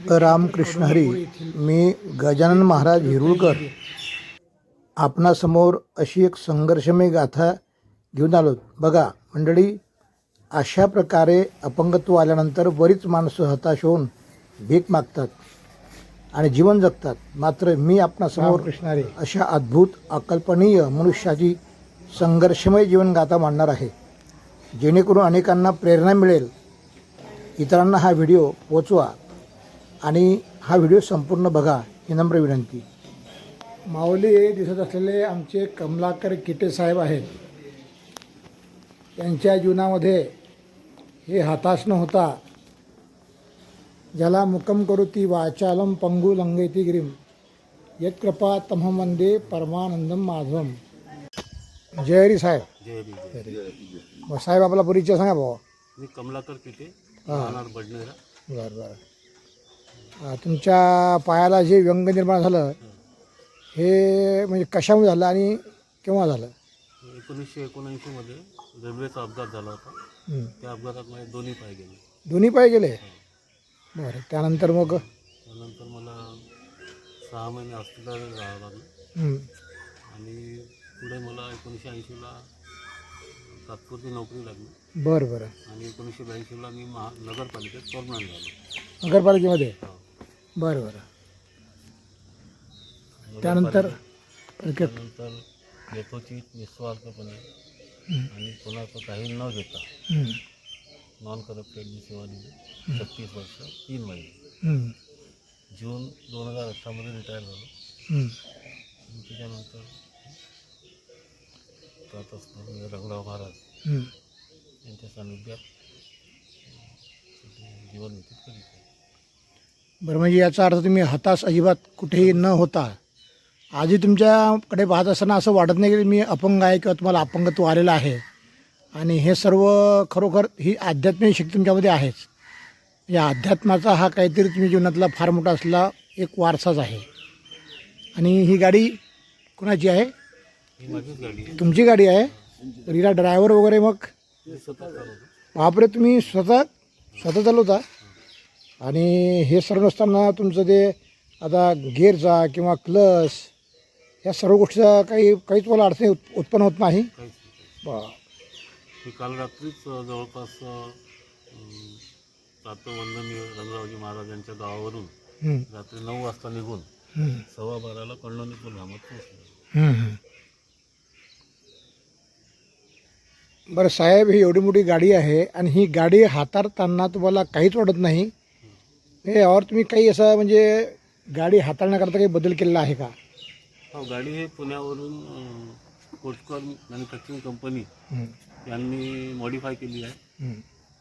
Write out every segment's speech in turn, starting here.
रामकृष्ण हरी मी गजानन महाराज हिरुळकर. आपणासमोर अशी एक संघर्षमय गाथा घेऊन आलो. बघा मंडळी अशा प्रकारे अपंगत्व आल्यानंतर बरीच माणसं हताश होऊन भीक मागतात आणि जीवन जगतात. मात्र मी आपणासमोर कृष्णारे अशा अद्भुत अकल्पनीय मनुष्याची संघर्षमय जीवनगाथा मांडणार आहे. जेणेकरून अनेकांना प्रेरणा मिळेल. इतरांना हा व्हिडिओ पोचवा. आणि हा व्हिडिओ संपूर्ण बघा ही नम्र विनंती. माऊली हे दिसत असलेले आमचे कमलाकर किटे साहेब आहेत. त्यांच्या जीवनामध्ये हे हताश न होता ज्याला मुकम करुती वाचालम पंगू लंगेती गिरीम. यत्कृपा तमहम वंदे परमानंदम माधवम. जय हरी साहेब. साहेब आपला परिचय सांगा भाऊ. मी कमलाकर किटे बरं बरं. तुमच्या पायाला जे व्यंग निर्माण झालं हे म्हणजे कशामुळे झालं आणि केव्हा झालं? एकोणीसशे एकोणऐंशीमध्ये रेल्वेचा अपघात झाला होता. त्या अपघातात माझे दोन्ही पाय गेले. दोन्ही पाय गेले? बरं त्यानंतर मग? त्यानंतर मला सहा महिने हॉस्पिटलमध्ये राहावं लागलं. आणि पुढे मला एकोणीसशे ऐंशीला तात्पुरती नोकरी लागली. बरं बरं. आणि एकोणीसशे ब्याऐंशीला मी महा नगरपालिकेत परमनंट झालो. नगरपालिकेमध्ये. बरं बरं. त्यानंतर त्यानंतर यथोचित निस्वार्थपणे आणि कोणाचं काही न घेता नॉन करप्टेडची सेवा दिली छत्तीस वर्ष तीन महिने. जून दोन हजार अठरामध्ये रिटायर झालो. त्याच्यानंतर असताना रंगराव महाराज. यांच्या सानिध्यात अं, जीवन व्यतीत करीत आहे. बरं म्हणजे याचा अर्थ तुम्ही हताश अजिबात कुठेही न होता आधी तुमच्याकडे पाहत असताना असं वाटत नाही की मी अपंग आहे किंवा तुम्हाला अपंगत्व आलेलं आहे. आणि हे सर्व खरोखर ही आध्यात्मिक शक्ती तुमच्यामध्ये आहेच. या अध्यात्माचा हा काहीतरी तुम्ही जीवनातला फार मोठा असलेला एक वारसाच आहे. आणि ही गाडी कुणाची आहे? तुमची गाडी आहे? तर हिला ड्रायव्हर वगैरे मग? बापरे तुम्ही स्वतः स्वतः चालवता? आणि हे सर्व नसताना तुमचं ते आता गेअरचा किंवा क्लच या सर्व गोष्टीचा काही काहीच तुम्हाला अडचणी उत- उत्पन्न होत नाही. काहीच नाही. बा मी काल रात्रीच अं, जवळपास प्रातवंदनीय रंगरावजी महाराज यांच्या गावावरून. हं, रात्री नऊ वाजता निघून. हं, सव्वा बाराला कळणीपूर धामात पोहोचलो. हं, हं. बरं साहेब ही एवढी मोठी गाडी आहे आणि ही गाडी हाताळताना तुम्हाला काहीच वाटत नाही. हे यावर तुम्ही काही असं म्हणजे गाडी हाताळण्याकरता काही बदल केलेला आहे का हो गाडी हे पुण्यावरून अं, कोटकर मॅन्युफॅक्चरिंग कंपनी यांनी मॉडीफाय केली आहे.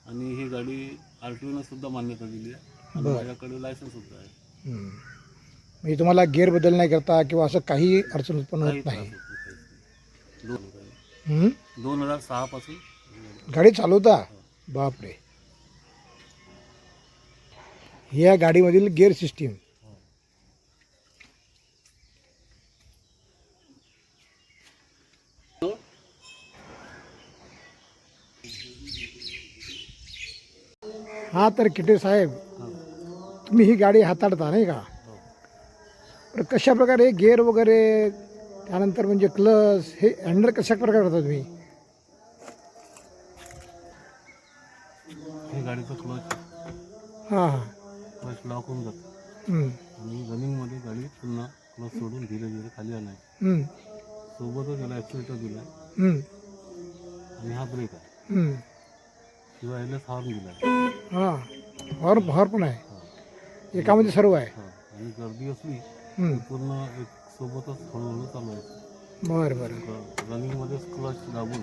आणि ही गाडी आर टी ओनं सुद्धा मान्यता दिली आहे आणि बरं. माझ्याकडे लायसन्स सुद्धा आहे. म्हणजे तुम्हाला गेअर बदलण्याकरता किंवा असं काही अडचण उत्पन्न काही होत त्रास नाही होत नाही, काहीच नाही. दोन? दोन हजार सहापासून गाडी चालवता बापरे या गाडीमधील गेअर सिस्टीम हा तर किटे साहेब तुम्ही ही गाडी हाताळता नाही का? तर कशा प्रकारे गेअर वगैरे त्यानंतर म्हणजे क्लच हे हँडल कशा प्रकारे करता तुम्ही? हे गाडीचं क्लच हां हां. क्लच लॉक होऊन जातं. आणि रनिंगमध्ये गाडी पुन्हा क्लच सोडून धीरे धीरे खाली आणायची. हं, सोबतच याला ॲक्सिलेटर दिला. आहे आणि हा ब्रेक आहे. शिवाय याला हॉर्न दिला. आहे हां. हॉर हॉर पण आहे. एकामध्ये सर्व आहे. आणि गर्दी असली पूर्ण एक सोबतच हळूहळू चालवायचं बरं बरं. रनिंगमध्येच क्लच दाबून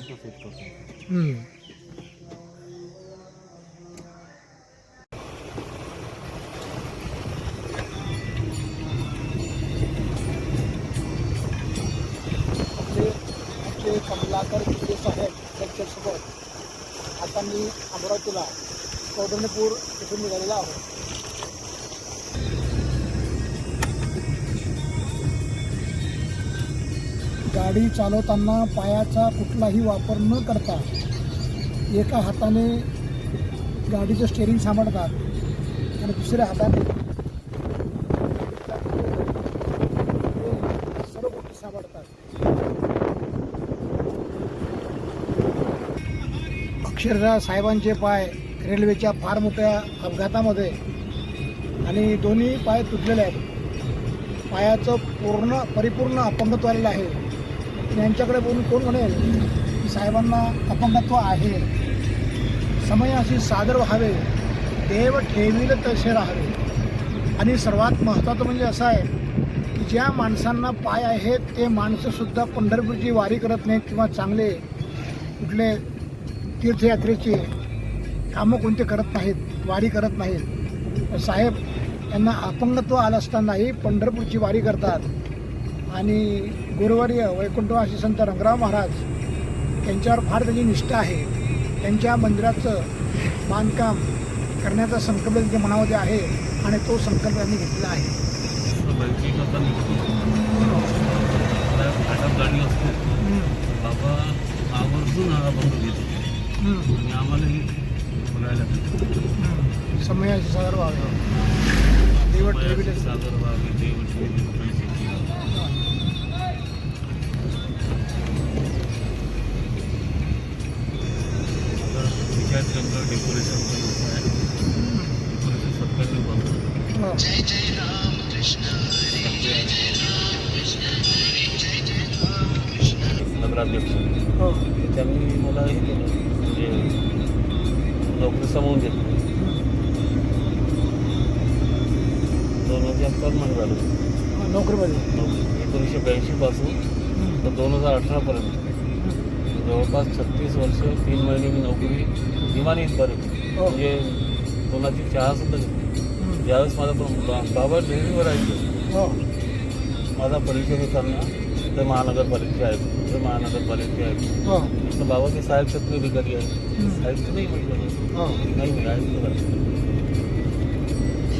सेट करतो. साहेब त्यांच्यासोबत. आता मी अमरावतीला कौडणपूर इथून निघालेला आहोत गाडी चालवताना पायाचा कुठलाही वापर न करता एका हाताने गाडीचं स्टेअरिंग सांभाळतात आणि दुसऱ्या हाताने सर्व गोष्टी सापडतात अक्षरशः साहेबांचे पाय रेल्वेच्या फार मोठ्या अपघातामध्ये आणि दोन्ही पाय तुटलेले आहेत. पायाचं पूर्ण परिपूर्ण अपंगत्व आलेलं आहे. यांच्याकडे बोलून कोण म्हणेल की साहेबांना अपंगत्व आहे? समयाशी सादर व्हावे. देव ठेवील तसे राहावे. आणि सर्वात महत्त्वाचं म्हणजे असं आहे की ज्या माणसांना पाय आहेत ते माणसंसुद्धा पंढरपूरची वारी करत नाहीत किंवा चांगले कुठले तीर्थयात्रेचे कामं कोणते करत नाहीत वारी करत नाहीत. साहेब यांना अपंगत्व आलं असतानाही पंढरपूरची वारी करतात. आणि गुरुवारी वैकुंठवासी संत रंगराव महाराज त्यांच्यावर फार त्याची निष्ठा आहे. त्यांच्या मंदिराचं बांधकाम करण्याचा संकल्प त्यांच्या मनामध्ये आहे आणि तो संकल्प त्यांनी घेतलेला आहे. बाबा आवर्जून हा बंद घेतो आणि आम्हालाही बघायला भेटतो समयाची सादर व्हावे देव ठेविले सादर व्हावे देव ठेविले पैसे विचार जंगल डेकोरेशन आहे. डेकोरेशन सत्कार्य बंद हो. नगराध्यक्ष. हो. त्यांनी मला हे केलं. नोकरी समवून घेतली. दोन हजार परमनंट झालं. नोकरीमध्ये? नोकरी. एकोणीसशे ब्याऐंशी पासून तर दोन हजार अठरापर्यंत जवळपास छत्तीस वर्ष तीन महिने मी नोकरी विमानीत बरे हो. म्हणजे कोणाची चहा सुद्धा घेतली ज्यावेळेस माझा पण बाबा डेअरीवर आहे माझा परिचय होताना ते महानगरपालिका आहे ते महानगरपालिका आहे हो. तर बाबा ते साहेब क्षेत्रीय अधिकारी आहे साहेब नाही म्हटलं हो. नाही.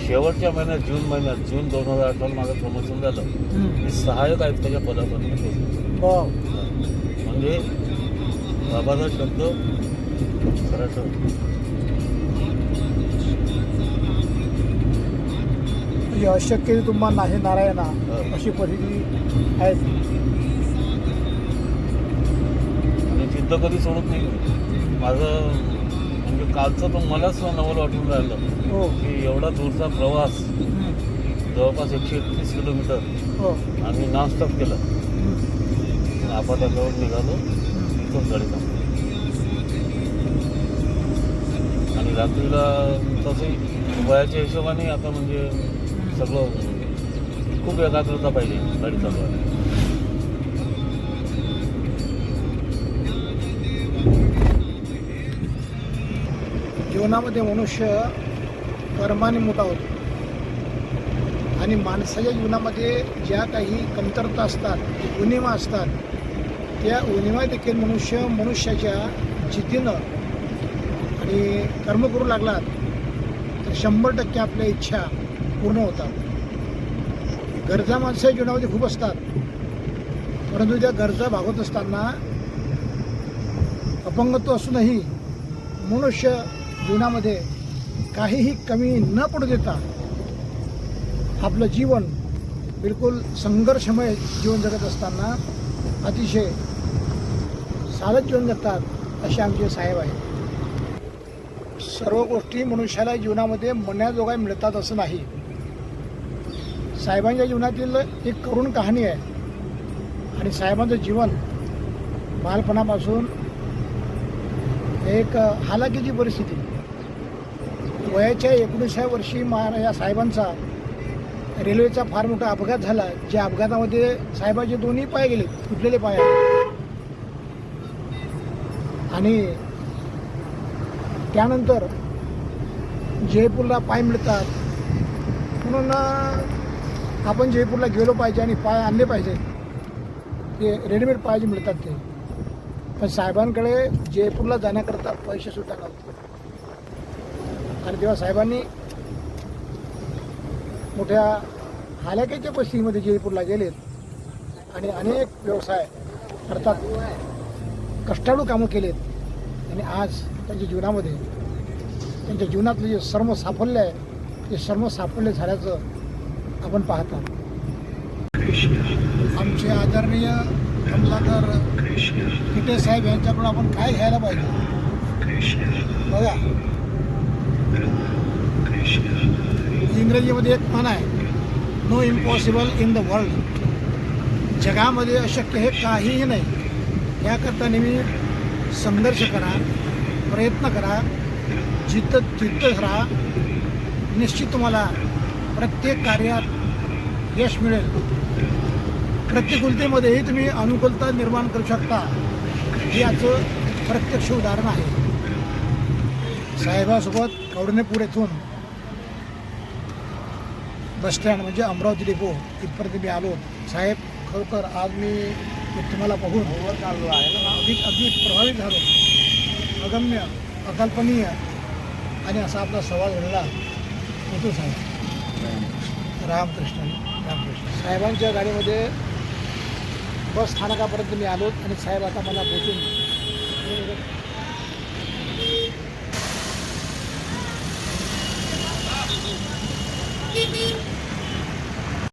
शेवटच्या महिन्यात जून महिन्यात जून दोन हजार अठराला माझं प्रमोशन झालं. मी सहाय्यक आयुक्ताच्या पोहोचलो. हो. म्हणजे बाबाचा शब्द खरा ठरतो म्हणजे अशक्य तुम्हाला नाही नारायणा हो. अशी परिस्थिती आहे. आणि जिद्द कधी सोडत नाही. माझं म्हणजे कालचं तर मलाच नवल वाटून राहिलं हो. की एवढा दूरचा प्रवास जवळपास एकशे एकतीस किलोमीटर हो. आम्ही नॉनस्टॉप केला. आपाताकडून निघालो. इथून गाडी आणि रात्रीला तसंही वयाच्या हिशोबाने आता म्हणजे सगळं खूप एकाग्रता पाहिजे गाडी चालवायला. जीवनामध्ये मनुष्य कर्माने मोठा होतो. आणि माणसाच्या जीवनामध्ये ज्या काही कमतरता असतात जे उणिवा असतात त्या उणिवा देखील मनुष्य मनुष्याच्या जिद्दीनं आणि कर्म करू लागलात तर शंभर टक्के आपल्या इच्छा पूर्ण होतात. गरजा माणसं जीवनामध्ये खूप असतात. परंतु त्या गरजा भागवत असताना अपंगत्व असूनही मनुष्य जीवनामध्ये काहीही कमी न पडू देता आपलं जीवन बिलकुल संघर्षमय जीवन जगत असताना अतिशय साधत जीवन जगतात असे आमचे साहेब आहेत. सर्व गोष्टी मनुष्याला जीवनामध्ये म्हणण्याजोगा मिळतात असं नाही. साहेबांच्या जीवनातील एक करुण कहाणी आहे. आणि साहेबांचं जीवन बालपणापासून एक हालाकीची परिस्थिती. वयाच्या एकोणीसाव्या वर्षी मा या साहेबांचा रेल्वेचा फार मोठा अपघात झाला ज्या अपघातामध्ये साहेबांचे दोन्ही पाय गेले तुटलेले पाय आणि त्यानंतर जयपूरला पाय मिळतात. म्हणून आपण जयपूरला गेलो पाहिजे आणि पाय आणले पाहिजे ते रेडीमेड पाय जे मिळतात ते. पण साहेबांकडे जयपूरला जाण्याकरता पैसे सुद्धा नव्हते. आणि तेव्हा साहेबांनी मोठ्या हालाकीच्या परिस्थितीमध्ये जयपूरला गेलेत आणि अनेक व्यवसाय अर्थात कष्टाळू कामं केलेत. आणि आज त्यांच्या जीवनामध्ये त्यांच्या जीवनातलं जे सर्व साफल्य आहे ते सर्व सापडले झाल्याचं आपण पाहता आमचे आदरणीय कमलाकर किटे साहेब यांच्याकडून आपण काय घ्यायला पाहिजे? बघा. इंग्रजीमध्ये एक म्हण आहे no impossible in the world जगामध्ये अशक्य हे काहीही नाही. याकरता नेहमी संघर्ष करा प्रयत्न करा जिद्द जिद्द राहा. निश्चित तुम्हाला प्रत्येक कार्यात यश मिळेल. प्रतिकूलतेमध्येही तुम्ही अनुकूलता निर्माण करू शकता. हे याचं प्रत्यक्ष उदाहरण आहे. साहेबासोबत कवडणेपूर येथून बसस्टँड म्हणजे अमरावती डिपो इथपर्यंत मी आलो. साहेब खरोखर आज मी तुम्हाला बघून अधिक अगदी प्रभावित झालो. अगम्य अकल्पनीय आणि असा आपला सवाल घडला. होतो साहेब. रामकृष्ण. रामकृष्ण साहेबांच्या गाडीमध्ये बस स्थानकापर्यंत मी आलो आणि साहेब आता मला पोचून